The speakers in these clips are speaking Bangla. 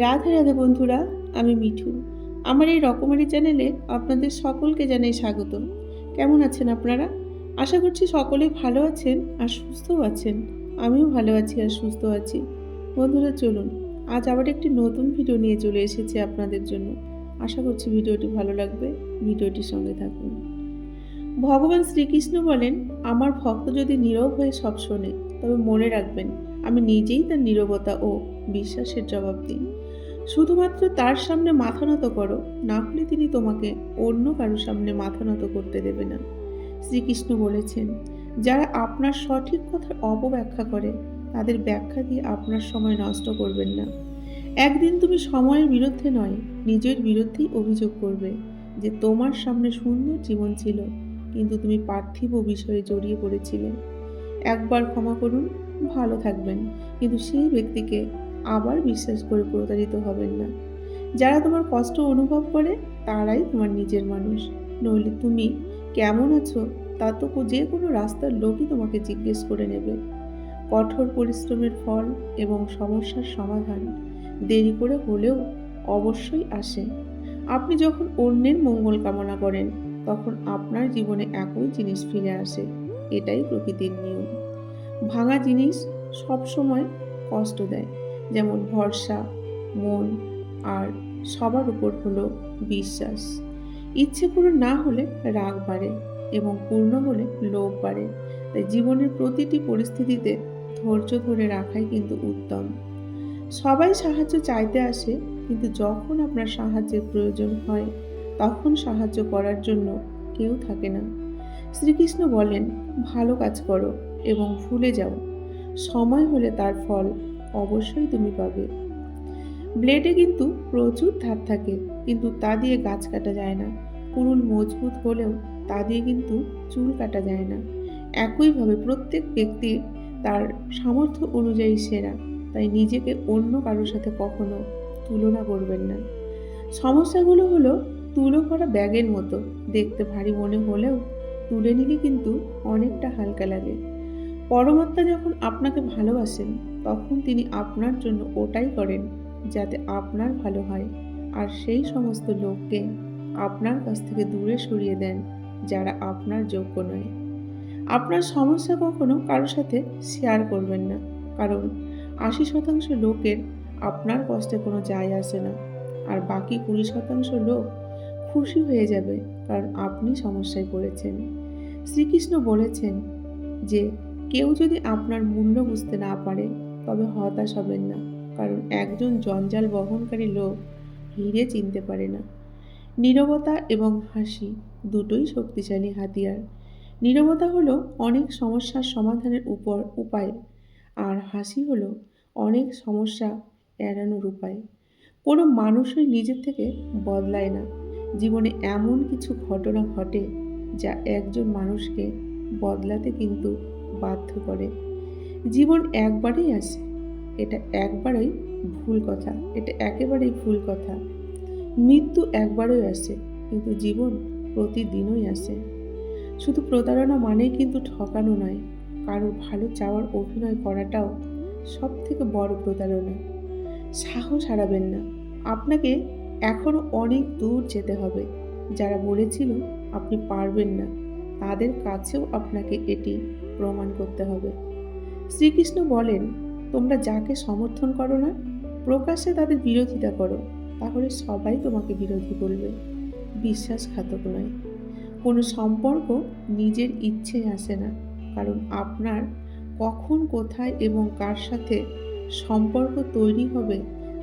রাধে রাধে বন্ধুরা, আমি মিঠু। আমার এই রকমারি চ্যানেলে আপনাদের সকলকে জানাই স্বাগত কেমন আছেন আপনারা? আশা করছি সকলেই ভালো আছেন আর সুস্থও আছেন। আমিও ভালো আছি আর সুস্থ আছি। বন্ধুরা, চলুন, আজ আবার একটি নতুন ভিডিও নিয়ে চলে এসেছি আপনাদের জন্য। আশা করছি ভিডিওটি ভালো লাগবে। ভিডিওটির সঙ্গে থাকুন। ভগবান শ্রীকৃষ্ণ বলেন, আমার ভক্ত যদি নীরব হয়ে সব শোনে, তবে মনে রাখবেন, আমি নিজেই তার নীরবতা ও বিশ্বাসের জবাব দিই। শুধুমাত্র তার সামনে মাথা নত করো, না হলে তিনি তোমাকে অন্য কারোর সামনে মাথা নত করতে দেবে না। শ্রীকৃষ্ণ বলেছেন, যারা আপনার সঠিক কথার অপব্যাখ্যা করে, তাদের ব্যাখ্যা দিয়ে আপনার সময় নষ্ট করবেন না। একদিন তুমি সময়ের বিরুদ্ধে নয়, নিজের বিরুদ্ধেই অভিযোগ করবে যে তোমার সামনে সুন্দর জীবন ছিল, কিন্তু তুমি পার্থিব বিষয়ে জড়িয়ে পড়েছিলে। একবার ক্ষমা করুন, ভালো থাকবেন, কিন্তু সেই ব্যক্তিকে আবার বিশ্বাস করে প্রতারিত হবেন না। যারা তোমার কষ্ট অনুভব করে, তারাই তোমার নিজের মানুষ। নইলে তুমি কেমন আছো, তা তো যে কোনো রাস্তার লোকই তোমাকে জিজ্ঞেস করে নেবে। কঠোর পরিশ্রমের ফল এবং সমস্যার সমাধান দেরি করে হলেও অবশ্যই আসে। আপনি যখন অন্যের মঙ্গল কামনা করেন, তখন আপনার জীবনে একই জিনিস ফিরে আসে, এটাই প্রকৃতির নিয়ম। ভাঙা জিনিস সবসময় কষ্ট দেয়। যেমন ভরসা, মন আর সবার উপর হলো বিশ্বাস। ইচ্ছে পূরণ না হলে রাগ বাড়ে এবং পূর্ণ হলে লোভ বাড়ে। তাই জীবনের প্রতিটি পরিস্থিতিতে ধৈর্য ধরে রাখাই কিন্তু উত্তম। সবাই সাহায্য চাইতে আসে, কিন্তু যখন আপনার সাহায্যের প্রয়োজন হয়, তখন সাহায্য করার জন্য কেউ থাকে না। শ্রীকৃষ্ণ বলেন, ভালো কাজ করো এবং ভুলে যাও। সময় হলে তার ফল অবশ্যই তুমি পাবে। ব্লেডে কিন্তু প্রচুর ধার থাকে, কিন্তু তা দিয়ে গাছ কাটা যায় না। কুরুল মজবুত হলেও তা দিয়ে কিন্তু চুল কাটা যায় না। একইভাবে প্রত্যেক ব্যক্তি তার সামর্থ্য অনুযায়ী সেরা, তাই নিজেকে অন্য কারোর সাথে কখনো তুলনা করবেন না। সমস্যাগুলো হলো তুলো করা ব্যাগের মতো, দেখতে ভারী মনে হলেও তুলে নিলে কিন্তু অনেকটা হালকা লাগে। পরমাত্মা যখন আপনাকে ভালোবাসেন, তখন তিনি আপনার জন্য ওটাই করেন যাতে আপনার ভালো হয়। আর সেই সমস্ত লোককে আপনার কাছ থেকে দূরে সরিয়ে দেন, যারা আপনার যোগ্য নয়। আপনার সমস্যা কখনো কারোর সাথে শেয়ার করবেন না, কারণ আশি শতাংশ লোকের আপনার কষ্টে কোনো যায় আসে না। আর বাকি কুড়ি শতাংশ লোক খুশি হয়ে যাবে কারণ আপনি সমস্যায় পড়েছেন। শ্রীকৃষ্ণ বলেছেন যে কেউ যদি আপনার মূল্য বুঝতে না পারে, তবে হতাশ হবেন না, কারণ একজন জঞ্জাল বহনকারী লোক হিরে চিনতে পারে না। নীরবতা এবং হাসি দুটোই শক্তিশালী হাতিয়ার। নীরবতা হলো অনেক সমস্যার সমাধানের উপর উপায়, আর হাসি হলো অনেক সমস্যা এড়ানোর উপায়। কোনো মানুষই নিজের থেকে বদলায় না। জীবনে এমন কিছু ঘটনা ঘটে যা একজন মানুষকে বদলাতে কিন্তু বাধ্য করে। জীবন একবারেই আসে। এটা একবারেই ভুল কথা। এটা একেবারেই ভুল কথা। মৃত্যু একবারই আসে, কিন্তু জীবন প্রতিদিনই আসে। শুধু প্রতারণা মানেই কিন্তু ঠকানো নয়, কারও ভালো চাওয়ার অভিনয় করাটাও সব থেকে বড় প্রতারণা। সাহস হারাবেন না। আপনাকে এখনও অনেক দূর যেতে হবে। যারা বলেছিল আপনি পারবেন না, তাদের কাছেও আপনাকে এটি প্রমাণ করতে হবে। শ্রীকৃষ্ণ বলেন, তোমরা যাকে সমর্থন করো না, প্রকাশ্যে তাদের বিরোধিতা করো, তাহলে সবাই তোমাকে বিরোধী বলবে বিশ্বাসঘাতক নয়। কোনো সম্পর্ক নিজের ইচ্ছে আসে না, কারণ আপনার কখন, কোথায় এবং কার সাথে সম্পর্ক তৈরি হবে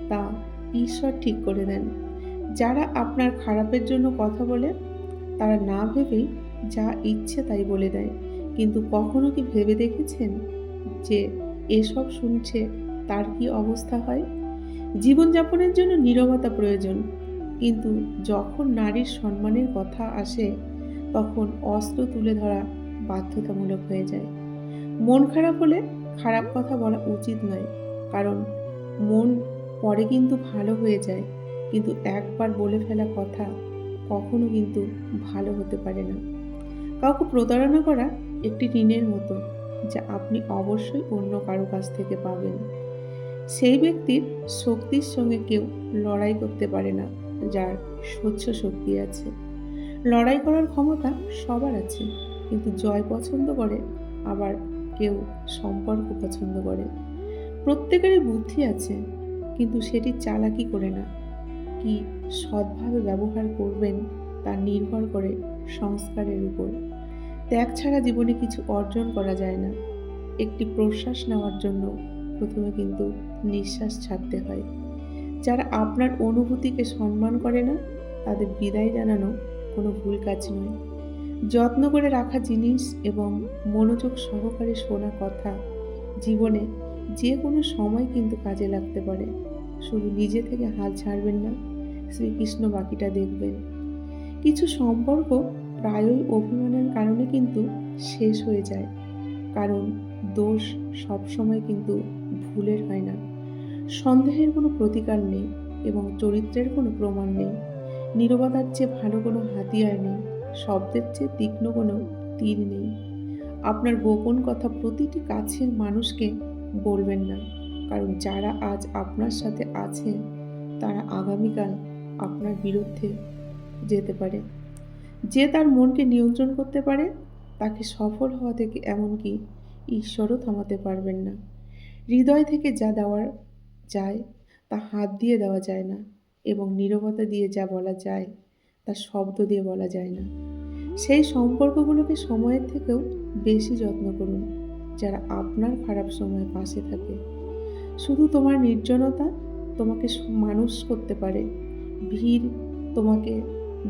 তা ঈশ্বর ঠিক করে দেন। যারা আপনার খারাপের জন্য কথা বলে, তারা না ভেবেই যা ইচ্ছে তাই বলে দেয়। কিন্তু কখনো কি ভেবে দেখেছেন যে এসব শুনছে তার কি অবস্থা হয়? জীবনযাপনের জন্য নীরবতা প্রয়োজন, কিন্তু যখন নারীর সম্মানের কথা আসে, তখন অস্ত্র তুলে ধরা বাধ্যতামূলক হয়ে যায়। মন খারাপ হলে খারাপ কথা বলা উচিত নয়, কারণ মন পরে কিন্তু ভালো হয়ে যায়, কিন্তু একবার বলে ফেলা কথা কখনো কিন্তু ভালো হতে পারে না। কাউকে প্রতারণা করা একটি ঋণের মতো, যা আপনি অবশ্যই অন্য কারও কাছ থেকে পাবেন। সেই ব্যক্তির শক্তির সঙ্গে কেউ লড়াই করতে পারে না, যার স্বচ্ছ শক্তি আছে। লড়াই করার ক্ষমতা সবার আছে, কিন্তু জয় পছন্দ করে, আবার কেউ সম্পর্ক পছন্দ করে। প্রত্যেকেরই বুদ্ধি আছে, কিন্তু সেটি চালাকি করে না। কি সৎভাবে ব্যবহার করবেন, তা নির্ভর করে সংস্কারের উপর। ত্যাগ ছাড়া জীবনে কিছু অর্জন করা যায় না। একটি প্রশ্বাস নেওয়ার জন্য প্রথমে কিন্তু নিঃশ্বাস ছাড়তে হয়। যারা আপনার অনুভূতিকে সম্মান করে না, তাদের বিদায় জানানো কোনো ভুল কাজ নয়। যত্ন করে রাখা জিনিস এবং মনোযোগ সহকারে শোনা কথা জীবনে যে কোনো সময় কিন্তু কাজে লাগতে পারে। শুধু নিজে থেকে হাল ছাড়বেন না, শ্রীকৃষ্ণ বাকিটা দেখবেন। কিছু সম্পর্ক প্রায়ই অভিমানের কারণে কিন্তু শেষ হয়ে যায়। কারণ দোষ সবসময় কিন্তু ভুলের হয় না। সন্দেহের কোনো প্রতিকার নেই এবং চরিত্রের কোনো প্রমাণ নেই। নীরবতার চেয়ে ভালো কোনো হাতিয়ার নেই। শব্দের চেয়ে তীক্ষ্ণ কোনো তীর নেই। আপনার গোপন কথা প্রতিটি কাছের মানুষকে বলবেন না। কারণ যারা আজ আপনার সাথে আছে, তারা আগামীকাল আপনার বিরুদ্ধে যেতে পারে। যে তার মনকে নিয়ন্ত্রণ করতে পারে, তাকে সফল হওয়া থেকে এমনকি ঈশ্বরও থামাতে পারবেন না। হৃদয় থেকে যা দেওয়ার যায়, তা হাত দিয়ে দেওয়া যায় না এবং নীরবতা দিয়ে যা বলা যায়, তা শব্দ দিয়ে বলা যায় না। সেই সম্পর্কগুলোকে সময়ের থেকেও বেশি যত্ন করুন, যারা আপনার খারাপ সময়ে পাশে থাকে। শুধু তোমার নির্জনতা তোমাকে মানুষ করতে পারে, ভিড় তোমাকে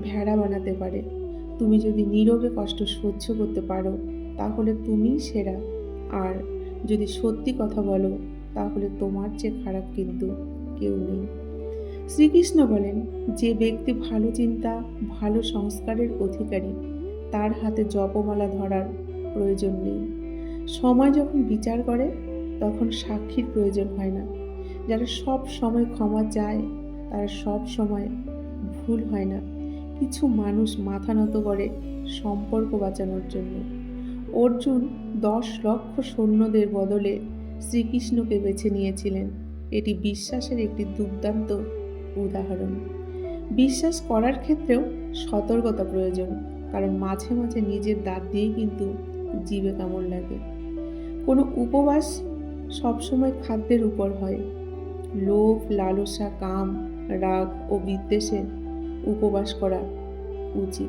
ভেড়া বানাতে পারে। তুমি যদি নীরবে কষ্ট সহ্য করতে পারো, তাহলে তুমিই সেরা। আর যদি সত্যি কথা বলো, তাহলে তোমার চেয়ে খারাপ কিন্তু কেউ নেই। শ্রীকৃষ্ণ বলেন, যে ব্যক্তি ভালো চিন্তা, ভালো সংস্কারের অধিকারী, তার হাতে জপমালা ধরার প্রয়োজন নেই। সময় যখন বিচার করে, তখন সাক্ষীর প্রয়োজন হয় না। যারা সব সময় ক্ষমা চায়, তারা সব সময় ভুল হয় না। কিছু মানুষ মাথা নত করে সম্পর্ক বাঁচানোর জন্য। অর্জুন দশ লক্ষ সৈন্যদের বদলে শ্রীকৃষ্ণকে বেছে নিয়েছিলেন। এটি বিশ্বাসের একটি দুর্দান্ত উদাহরণ। বিশ্বাস করার ক্ষেত্রেও সতর্কতা প্রয়োজন, কারণ মাঝে মাঝে নিজের দাঁত দিয়েই কিন্তু জীবে কামড় লাগে। কোনো উপবাস সবসময় খাদ্যের উপর হয়। লোভ, লালসা, কাম, রাগ ও বিদ্বেষে উপবাস করা উচিত।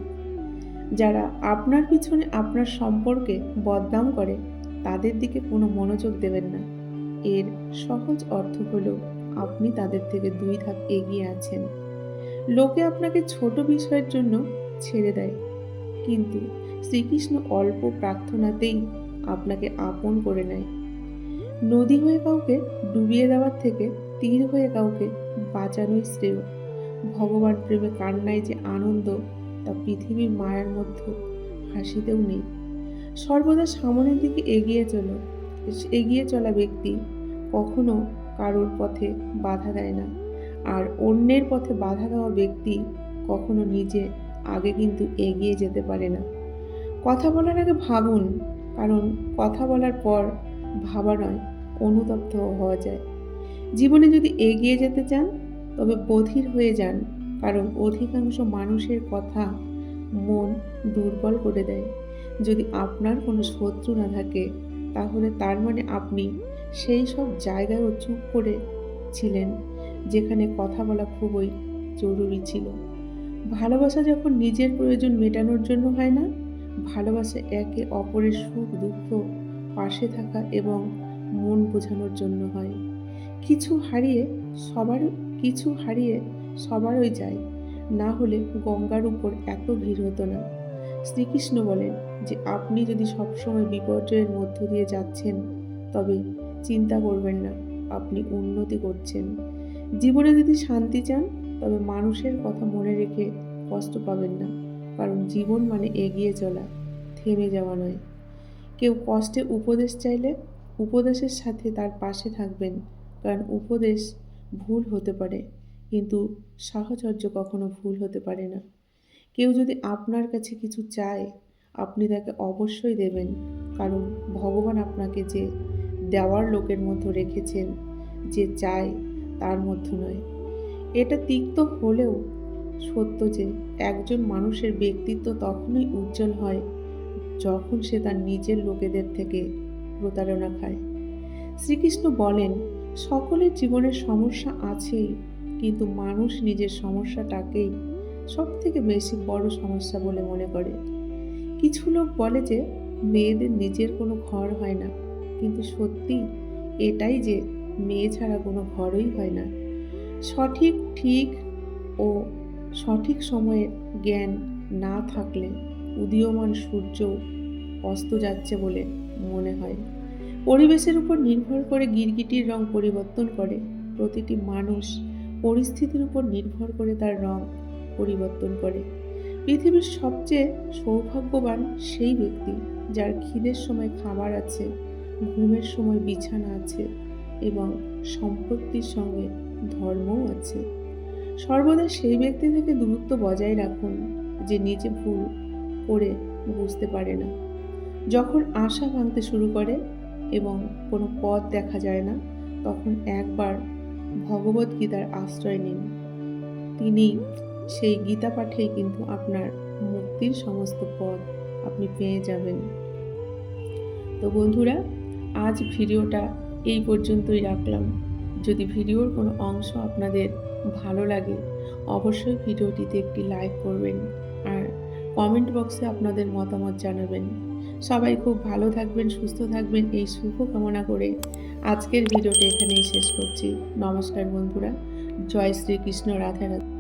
যারা আপনার পিছনে আপনার সম্পর্কে বদনাম করে, তাদের দিকে কোনো মনোযোগ দেবেন না। এর সহজ অর্থ হলো, আপনি তাদের থেকে দুই ধাপ এগিয়ে আছেন। লোকে আপনাকে ছোট বিষয়ের জন্য ছেড়ে দেয়। কিন্তু শ্রীকৃষ্ণ অল্প প্রার্থনাতেই আপনাকে আপন করে নেয়। নদী হয়ে কাউকে ডুবিয়ে দেওয়ার থেকে তীর হয়ে কাউকে বাঁচানোই শ্রেয়। ভগবান প্রেমে কান্নায় যে আনন্দ, তা পৃথিবীর মায়ার মধ্যে হাসিতেও নেই। সর্বদা সামনের দিকে এগিয়ে চলো, এগিয়ে চলা ব্যক্তি কখনো কারোর পথে বাধা দেয় না। আর অন্যের পথে বাধা দেওয়া ব্যক্তি কখনো নিজে আগে কিন্তু এগিয়ে যেতে পারে না। কথা বলার আগে ভাবুন, কারণ কথা বলার পর ভাবা নয়, অনুতপ্ত হওয়া যায়। জীবনে যদি এগিয়ে যেতে চান তবে বধির হয়ে যান, কারণ অধিকাংশ মানুষের কথা মন দুর্বল করে দেয়। যদি আপনার কোনো শত্রু না থাকে, তাহলে তার মানে আপনি সেই সব জায়গায়ও চুপ করে ছিলেন, যেখানে কথা বলা খুবই জরুরি ছিল। ভালোবাসা যখন নিজের প্রয়োজন মেটানোর জন্য হয় না, ভালোবাসা একে অপরের সুখ, দুঃখ, পাশে থাকা এবং মন বোঝানোর জন্য হয়। কিছু হারিয়ে সবার কিছু হারিয়ে সবারই যায়। না হলে গঙ্গার উপর এত ভিড় হতো না। শ্রীকৃষ্ণ বলেন যে, আপনি যদি সবসময় বিপর্যয়ের মধ্য দিয়ে যাচ্ছেন, তবে চিন্তা করবেন না, আপনি উন্নতি করছেন। জীবনে যদি শান্তি চান, তবে মানুষের কথা মনে রেখে কষ্ট পাবেন না, কারণ জীবন মানে এগিয়ে চলা, থেমে যাওয়া নয়। কেউ কষ্টে উপদেশ চাইলে উপদেশের সাথে তার পাশে থাকবেন, কারণ উপদেশ ভুল হতে পারে, কিন্তু সাহচর্য কখনো ভুল হতে পারে না। কেউ যদি আপনার কাছে কিছু চায়, আপনি তাকে অবশ্যই দেবেন, কারণ ভগবান আপনাকে যে দেওয়ার লোকের মধ্যে রেখেছেন, যে চায়, তার মধ্যে নয়। এটা তিক্ত হলেও সত্য যে, একজন মানুষের ব্যক্তিত্ব তখনই উজ্জ্বল হয়, যখন সে তার নিজের লোকেদের থেকে প্রতারণা খায়। শ্রীকৃষ্ণ বলেন সকলের জীবনের সমস্যা আছেই, কিন্তু মানুষ নিজের সমস্যাটাকেই সব থেকে বেশি বড় সমস্যা বলে মনে করে। কিছু লোক বলে যে, মেয়েদের নিজের কোনো ঘর হয় না, কিন্তু সত্যি এটাই যে, মেয়ে ছাড়া কোনো ঘরই হয় না। সঠিক, ঠিক ও সঠিক সময়ে জ্ঞান না থাকলে উদীয়মান সূর্য অস্ত যাচ্ছে বলে মনে হয়। পরিবেশের উপর নির্ভর করে গিরগিটির রং পরিবর্তন করে। প্রতিটি মানুষ পরিস্থিতির উপর নির্ভর করে তার রং পরিবর্তন করে। পৃথিবীর সবচেয়ে সৌভাগ্যবান সেই ব্যক্তি যার খিদের সময় খাবার আছে, ঘুমের সময় বিছানা আছে এবং সম্পত্তির সঙ্গে ধর্মও আছে। সর্বদা সেই ব্যক্তি থেকে দূরত্ব বজায় রাখুন যে নিজে ভুল করে বুঝতে পারে না। যখন আশা ভাঙতে শুরু করে এবং কোনো পথ দেখা যায় না, তখন একবার ভগবত গীতার আশ্রয় নিন। তিনি সেই গীতা পাঠেই কিন্তু আপনার মুক্তির সমস্ত পথ আপনি পেয়ে যাবেন। তো বন্ধুরা, আজ ভিডিওটা এই পর্যন্তই রাখলাম। যদি ভিডিওর কোনো অংশ আপনাদের ভালো লাগে, অবশ্যই ভিডিওটিতে একটি লাইক করবেন আর কমেন্ট বক্সে আপনাদের মতামত জানাবেন। সবাই খুব ভালো থাকবেন, সুস্থ থাকবেন, এই শুভ কামনা করে আজকের ভিডিওটা এখানেই শেষ করছি। নমস্কার বন্ধুরা, জয় শ্রীকৃষ্ণ, রাধা রাধা।